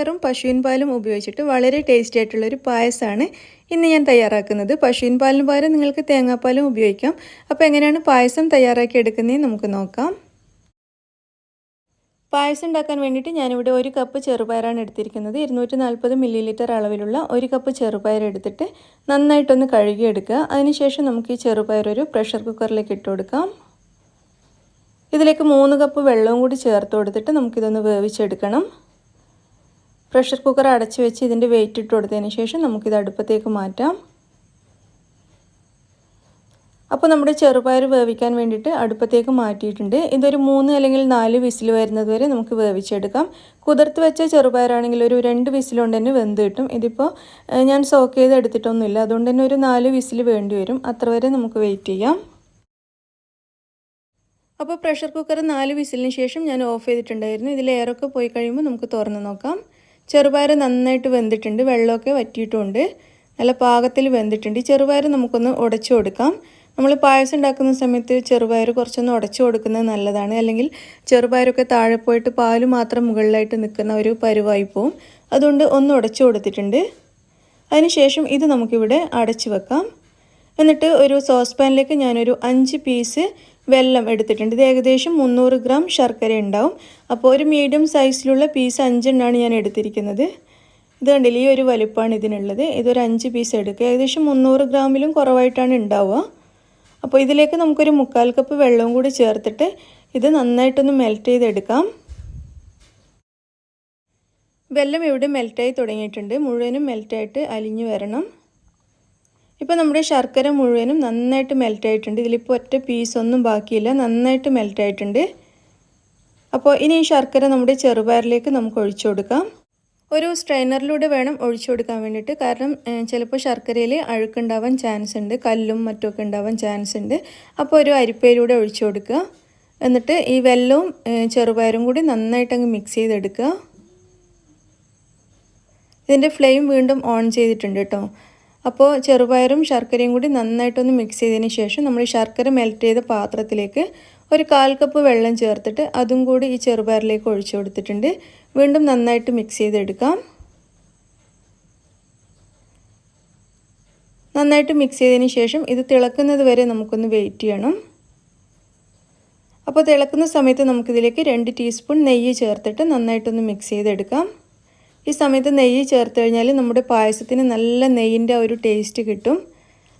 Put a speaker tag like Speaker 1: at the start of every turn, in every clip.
Speaker 1: ചെറുപയറും പശുവിൻ പാലും ഉപയോഗിച്ചിട്ട് വളരെ ടേസ്റ്റി ആയിട്ടുള്ളൊരു പായസമാണ് ഇന്ന് ഞാൻ തയ്യാറാക്കുന്നത്. പശുവിൻ പാലിന് പകരം നിങ്ങൾക്ക് തേങ്ങാപ്പാലും ഉപയോഗിക്കാം. അപ്പോൾ എങ്ങനെയാണ് പായസം തയ്യാറാക്കി എടുക്കുന്നതെന്ന് നമുക്ക് നോക്കാം. പായസം ഉണ്ടാക്കാൻ വേണ്ടിയിട്ട് ഞാനിവിടെ ഒരു കപ്പ് ചെറുപയറാണ് എടുത്തിരിക്കുന്നത്. ഇരുന്നൂറ്റി നാൽപ്പത് മില്ലി ലിറ്റർ അളവിലുള്ള ഒരു കപ്പ് ചെറുപയർ എടുത്തിട്ട് നന്നായിട്ടൊന്ന് കഴുകിയെടുക്കുക. അതിനുശേഷം നമുക്ക് ഈ ചെറുപയർ ഒരു പ്രഷർ കുക്കറിലേക്ക് ഇട്ട് കൊടുക്കാം. ഇതിലേക്ക് മൂന്ന് കപ്പ് വെള്ളവും കൂടി ചേർത്ത് കൊടുത്തിട്ട് നമുക്കിതൊന്ന് വേവിച്ചെടുക്കണം. പ്രഷർ കുക്കർ അടച്ച് വെച്ച് ഇതിന്റെ വെയിറ്റ് ഇട്ട് കൊടുത്തതിന് ശേഷം നമുക്കിത് അടുപ്പത്തേക്ക് മാറ്റാം. അപ്പോൾ നമ്മുടെ ചെറുപയർ വേവിക്കാൻ വേണ്ടിയിട്ട് അടുപ്പത്തേക്ക് മാറ്റിയിട്ടുണ്ട്. ഇതൊരു മൂന്ന് അല്ലെങ്കിൽ നാല് വിസിൽ വരുന്നത് വരെ നമുക്ക് വേവിച്ചെടുക്കാം. കുതിർത്ത് വെച്ച ചെറുപയറാണെങ്കിൽ ഒരു രണ്ട് വിസിലുകൊണ്ട് തന്നെ വെന്ത് കിട്ടും. ഇതിപ്പോൾ ഞാൻ സോക്ക് ചെയ്ത് എടുത്തിട്ടൊന്നുമില്ല. അതുകൊണ്ട് തന്നെ ഒരു നാല് വിസിൽ വേണ്ടി വരും. അത്ര വരെ നമുക്ക് വെയിറ്റ് ചെയ്യാം. അപ്പോൾ പ്രഷർ കുക്കർ നാല് വിസിലിന് ശേഷം ഞാൻ ഓഫ് ചെയ്തിട്ടുണ്ടായിരുന്നു. ഇതിൽ എയറൊക്കെ പോയി കഴിയുമ്പോൾ നമുക്ക് തുറന്ന് നോക്കാം. ചെറുപയർ നന്നായിട്ട് വെന്തിട്ടുണ്ട്. വെള്ളമൊക്കെ വറ്റിയിട്ടുമുണ്ട് നല്ല പാകത്തിൽ വെന്തിട്ടുണ്ട്. ഈ ചെറുപയർ നമുക്കൊന്ന് ഉടച്ചു കൊടുക്കാം. നമ്മൾ പായസം ഉണ്ടാക്കുന്ന സമയത്ത് ചെറുപയർ കുറച്ചൊന്ന് ഉടച്ചു കൊടുക്കുന്നത് നല്ലതാണ്. അല്ലെങ്കിൽ ചെറുപയറൊക്കെ താഴെ പോയിട്ട് പാൽ മാത്രം മുകളിലായിട്ട് നിൽക്കുന്ന ഒരു പരുവായി പോവും. അതുകൊണ്ട് ഒന്ന് ഉടച്ചു കൊടുത്തിട്ടുണ്ട്. അതിനുശേഷം ഇത് നമുക്കിവിടെ അടച്ചു വെക്കാം. എന്നിട്ട് ഒരു സോസ് പാനിലേക്ക് ഞാനൊരു അഞ്ച് പീസ് വെള്ളം എടുത്തിട്ടുണ്ട്. ഇത് ഏകദേശം മുന്നൂറ് ഗ്രാം ശർക്കര ഉണ്ടാവും. അപ്പോൾ ഒരു മീഡിയം സൈസിലുള്ള പീസ് അഞ്ചെണ്ണമാണ് ഞാൻ എടുത്തിരിക്കുന്നത്. ഇത് കണ്ടില്ല ഈ ഒരു വലുപ്പമാണ് ഇതിനുള്ളത്. ഇതൊരു അഞ്ച് പീസ് എടുക്കുക. ഏകദേശം മുന്നൂറ് ഗ്രാമിലും കുറവായിട്ടാണ് ഉണ്ടാവുക. അപ്പോൾ ഇതിലേക്ക് നമുക്കൊരു മുക്കാൽ കപ്പ് വെള്ളവും കൂടി ചേർത്തിട്ട് ഇത് നന്നായിട്ടൊന്ന് മെൽറ്റ് ചെയ്തെടുക്കാം. വെല്ലം ഇവിടെ മെൽറ്റായി തുടങ്ങിയിട്ടുണ്ട്. മുഴുവനും മെൽറ്റായിട്ട് അലിഞ്ഞു വരണം. ഇപ്പോൾ നമ്മുടെ ശർക്കര മുഴുവനും നന്നായിട്ട് മെൽറ്റായിട്ടുണ്ട് ഇതിലിപ്പോൾ ഒറ്റ പീസൊന്നും ബാക്കിയില്ല. നന്നായിട്ട് മെൽറ്റായിട്ടുണ്ട് അപ്പോൾ ഇനി ഈ ശർക്കര നമ്മുടെ ചെറുപയറിലേക്ക് നമുക്ക് ഒഴിച്ചു കൊടുക്കാം. ഒരു സ്ട്രെയിനറിലൂടെ വേണം ഒഴിച്ചു കൊടുക്കാൻ വേണ്ടിയിട്ട്. കാരണം ചിലപ്പോൾ ശർക്കരയിൽ അഴുക്കുണ്ടാവാൻ ചാൻസ് ഉണ്ട്. കല്ലും മറ്റുമൊക്കെ ഉണ്ടാവാൻ ചാൻസ് ഉണ്ട്. അപ്പോൾ ഒരു അരിപ്പയിലൂടെ ഒഴിച്ചു കൊടുക്കുക. എന്നിട്ട് ഈ വെല്ലവും ചെറുപയറും കൂടി നന്നായിട്ട് അങ്ങ് മിക്സ് ചെയ്തെടുക്കുക. ഇതിന്റെ ഫ്ലെയിം വീണ്ടും ഓൺ ചെയ്തിട്ടുണ്ട് കേട്ടോ. അപ്പോൾ ചെറുപയറും ശർക്കരയും കൂടി നന്നായിട്ടൊന്ന് മിക്സ് ചെയ്തതിന് ശേഷം നമ്മൾ ശർക്കര മെൽറ്റ് ചെയ്ത പാത്രത്തിലേക്ക് ഒരു കാൽ കപ്പ് വെള്ളം ചേർത്തിട്ട് അതും കൂടി ഈ ചെറുപയറിലേക്ക് ഒഴിച്ചു കൊടുത്തിട്ടുണ്ട്. വീണ്ടും നന്നായിട്ട് മിക്സ് ചെയ്തെടുക്കാം. നന്നായിട്ട് മിക്സ് ചെയ്തതിന് ശേഷം ഇത് തിളക്കുന്നത് വരെ നമുക്കൊന്ന് വെയിറ്റ് ചെയ്യണം. അപ്പോൾ തിളക്കുന്ന സമയത്ത് നമുക്കിതിലേക്ക് രണ്ട് ടീസ്പൂൺ നെയ്യ് ചേർത്തിട്ട് നന്നായിട്ടൊന്ന് മിക്സ് ചെയ്തെടുക്കാം. ഈ സമയത്ത് നെയ്യ് ചേർത്ത് കഴിഞ്ഞാൽ നമ്മുടെ പായസത്തിന് നല്ല നെയ്യിന്റെ ഒരു ടേസ്റ്റ് കിട്ടും.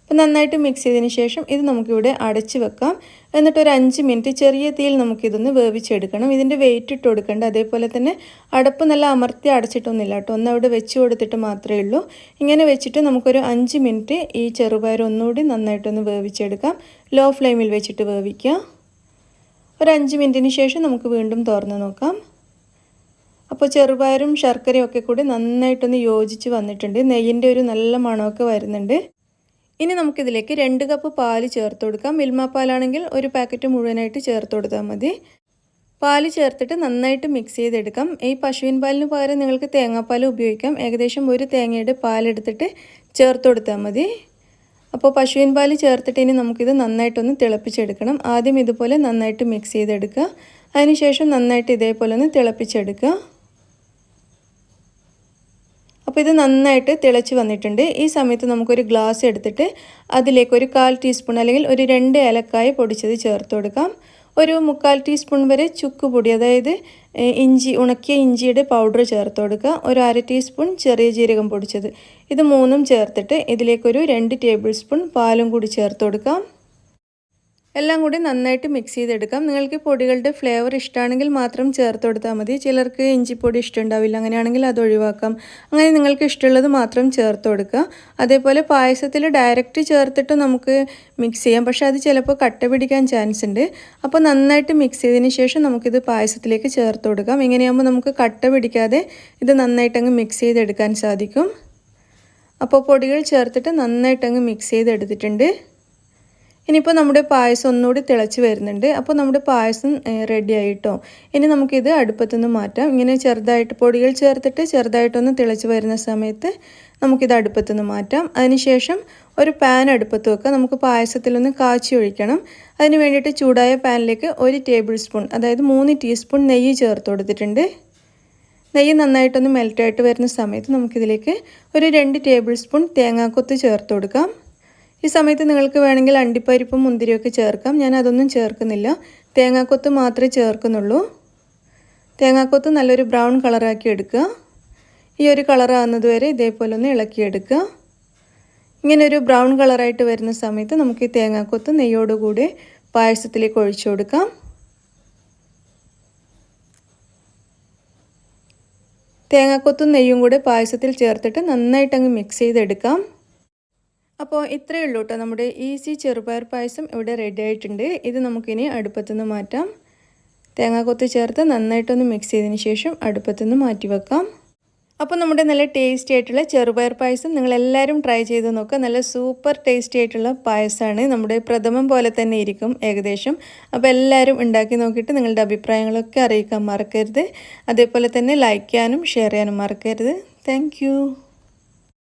Speaker 1: അപ്പോൾ നന്നായിട്ട് മിക്സ് ചെയ്തതിന് ശേഷം ഇത് നമുക്കിവിടെ അടച്ച് വെക്കാം. എന്നിട്ട് ഒരു അഞ്ച് മിനിറ്റ് ചെറിയ തീയിൽ നമുക്കിതൊന്ന് വേവിച്ചെടുക്കണം. ഇതിന്റെ വെയിറ്റ് ഇട്ട് കൊടുക്കേണ്ട. അതേപോലെ തന്നെ അടപ്പ് നല്ല അമർത്തി അടച്ചിട്ടൊന്നുമില്ല കേട്ടോ. ഒന്ന് അവിടെ വെച്ച് കൊടുത്തിട്ട് മാത്രമേ ഉള്ളൂ. ഇങ്ങനെ വെച്ചിട്ട് നമുക്കൊരു അഞ്ച് മിനിറ്റ് ഈ ചെറുപയർ ഒന്നുകൂടി നന്നായിട്ടൊന്ന് വേവിച്ചെടുക്കാം. ലോ ഫ്ലെയിമിൽ വെച്ചിട്ട് വേവിക്കുക ഒരു അഞ്ച് മിനിറ്റിന് ശേഷം നമുക്ക് വീണ്ടും തുറന്ന് നോക്കാം. അപ്പോൾ ചെറുപയറും ശർക്കരയും ഒക്കെ കൂടി നന്നായിട്ടൊന്ന് യോജിച്ച് വന്നിട്ടുണ്ട്. നെയ്യിന്റെ ഒരു നല്ല മണമൊക്കെ വരുന്നുണ്ട്. ഇനി നമുക്കിതിലേക്ക് രണ്ട് കപ്പ് പാൽ ചേർത്ത് കൊടുക്കാം. മിൽമ പാലാണെങ്കിൽ ഒരു പാക്കറ്റ് മുഴുവനായിട്ട് ചേർത്ത് കൊടുത്താൽ മതി. പാൽ ചേർത്തിട്ട് നന്നായിട്ട് മിക്സ് ചെയ്തെടുക്കാം. ഈ പശുവിൻ പാലിന് പകരം നിങ്ങൾക്ക് തേങ്ങാപ്പാൽ ഉപയോഗിക്കാം. ഏകദേശം ഒരു തേങ്ങയുടെ പാലെടുത്തിട്ട് ചേർത്ത് കൊടുത്താൽ മതി. അപ്പോൾ പശുവിൻ പാൽ ചേർത്തിട്ട് ഇനി നമുക്കിത് നന്നായിട്ടൊന്ന് തിളപ്പിച്ചെടുക്കണം. ആദ്യം ഇതുപോലെ നന്നായിട്ട് മിക്സ് ചെയ്തെടുക്കുക. അതിനുശേഷം നന്നായിട്ട് ഇതേപോലെ ഒന്ന് തിളപ്പിച്ചെടുക്കുക. അപ്പോൾ ഇത് നന്നായിട്ട് തിളച്ച് വന്നിട്ടുണ്ട്. ഈ സമയത്ത് നമുക്കൊരു ഗ്ലാസ് എടുത്തിട്ട് അതിലേക്ക് ഒരു കാൽ ടീസ്പൂൺ അല്ലെങ്കിൽ ഒരു രണ്ട് ഏലക്കായ പൊടിച്ചത് ചേർത്ത് കൊടുക്കാം. ഒരു മുക്കാൽ ടീസ്പൂൺ വരെ ചുക്ക് പൊടി അതായത് ഇഞ്ചി ഉണക്കിയ ഇഞ്ചിയുടെ പൗഡർ ചേർത്ത് കൊടുക്കുക. ഒരു അര ടീസ്പൂൺ ചെറിയ ജീരകം പൊടിച്ചത്. ഇത് മൂന്നും ചേർത്തിട്ട് ഇതിലേക്കൊരു രണ്ട് ടേബിൾ സ്പൂൺ പാലും കൂടി ചേർത്ത് കൊടുക്കാം. എല്ലാം കൂടി നന്നായിട്ട് മിക്സ് ചെയ്തെടുക്കാം. നിങ്ങൾക്ക് പൊടികളുടെ ഫ്ലേവർ ഇഷ്ടമാണെങ്കിൽ മാത്രം ചേർത്ത് കൊടുത്താൽ മതി. ചിലർക്ക് ഇഞ്ചിപ്പൊടി ഇഷ്ടമുണ്ടാവില്ല അങ്ങനെയാണെങ്കിൽ അത് ഒഴിവാക്കാം. അങ്ങനെ നിങ്ങൾക്ക് ഇഷ്ടമുള്ളത് മാത്രം ചേർത്ത് കൊടുക്കുക. അതേപോലെ പായസത്തിൽ ഡയറക്റ്റ് ചേർത്തിട്ട് നമുക്ക് മിക്സ് ചെയ്യാം. പക്ഷേ അത് ചിലപ്പോൾ കട്ട പിടിക്കാൻ ചാൻസ് ഉണ്ട്. അപ്പോൾ നന്നായിട്ട് മിക്സ് ചെയ്തതിന് ശേഷം നമുക്കിത് പായസത്തിലേക്ക് ചേർത്ത് കൊടുക്കാം. ഇങ്ങനെയാകുമ്പോൾ നമുക്ക് കട്ട പിടിക്കാതെ ഇത് നന്നായിട്ടങ്ങ് മിക്സ് ചെയ്തെടുക്കാൻ സാധിക്കും. അപ്പോൾ പൊടികൾ ചേർത്തിട്ട് നന്നായിട്ടങ്ങ് മിക്സ് ചെയ്തെടുത്തിട്ടുണ്ട്. ഇനിയിപ്പോൾ നമ്മുടെ പായസം ഒന്നുകൂടി തിളച്ച് വരുന്നുണ്ട്. അപ്പോൾ നമ്മുടെ പായസം റെഡി ആയിട്ടോ? ഇനി നമുക്കിത് അടുപ്പത്തുനിന്ന് മാറ്റാം. ഇങ്ങനെ ചെറുതായിട്ട് പൊടികൾ ചേർത്തിട്ട് ചെറുതായിട്ടൊന്ന് തിളച്ച് വരുന്ന സമയത്ത് നമുക്കിത് അടുപ്പത്തുനിന്ന് മാറ്റാം. അതിനുശേഷം ഒരു പാൻ അടുപ്പത്ത് വെക്കുക നമുക്ക് പായസത്തിലൊന്ന് കാച്ചി ഒഴിക്കണം. അതിന് വേണ്ടിയിട്ട് ചൂടായ പാനിലേക്ക് ഒരു ടേബിൾ സ്പൂൺ അതായത് മൂന്ന് ടീസ്പൂൺ നെയ്യ് ചേർത്ത് കൊടുത്തിട്ടുണ്ട്. നെയ്യ് നന്നായിട്ടൊന്ന് മെൽറ്റായിട്ട് വരുന്ന സമയത്ത് നമുക്കിതിലേക്ക് ഒരു രണ്ട് ടേബിൾ സ്പൂൺ തേങ്ങാക്കൊത്ത് ചേർത്ത് കൊടുക്കാം. ഈ സമയത്ത് നിങ്ങൾക്ക് വേണമെങ്കിൽ അണ്ടിപ്പരിപ്പും മുന്തിരിയൊക്കെ ചേർക്കാം. ഞാൻ അതൊന്നും ചേർക്കുന്നില്ല. തേങ്ങാക്കൊത്ത് മാത്രമേ ചേർക്കുന്നുള്ളൂ. തേങ്ങാക്കൊത്ത് നല്ലൊരു ബ്രൗൺ കളറാക്കി എടുക്കുക. ഈ ഒരു കളറാകുന്നത് വരെ ഇതേപോലെ ഒന്ന് ഇളക്കിയെടുക്കുക. ഇങ്ങനെ ഒരു ബ്രൗൺ കളറായിട്ട് വരുന്ന സമയത്ത് നമുക്ക് ഈ തേങ്ങാക്കൊത്ത് നെയ്യോടുകൂടി പായസത്തിലേക്ക് ഒഴിച്ചു കൊടുക്കാം. തേങ്ങാക്കൊത്തും നെയ്യും കൂടെ പായസത്തിൽ ചേർത്തിട്ട് നന്നായിട്ടങ്ങ് മിക്സ് ചെയ്തെടുക്കാം. അപ്പോൾ ഇത്രയേ ഉള്ളൂ കേട്ടോ നമ്മുടെ ഈസി ചെറുപയർ പായസം ഇവിടെ റെഡി ആയിട്ടുണ്ട്. ഇത് നമുക്കിനി അടുപ്പത്തുനിന്ന് മാറ്റാം. തേങ്ങാക്കൊത്ത് ചേർത്ത് നന്നായിട്ടൊന്ന് മിക്സ് ചെയ്തതിന് ശേഷം അടുപ്പത്തുനിന്ന് മാറ്റി വെക്കാം. അപ്പോൾ നമ്മുടെ നല്ല ടേസ്റ്റി ആയിട്ടുള്ള ചെറുപയർ പായസം നിങ്ങളെല്ലാവരും ട്രൈ ചെയ്ത് നോക്കുക നല്ല സൂപ്പർ ടേസ്റ്റി ആയിട്ടുള്ള പായസമാണ്. നമ്മുടെ പ്രഥമം പോലെ തന്നെ ഇരിക്കും ഏകദേശം. അപ്പോൾ എല്ലാവരും ഉണ്ടാക്കി നോക്കിയിട്ട് നിങ്ങളുടെ അഭിപ്രായങ്ങളൊക്കെ അറിയിക്കാൻ മറക്കരുത്. അതേപോലെ തന്നെ ലൈക്ക് ചെയ്യാനും ഷെയർ ചെയ്യാനും മറക്കരുത്. താങ്ക്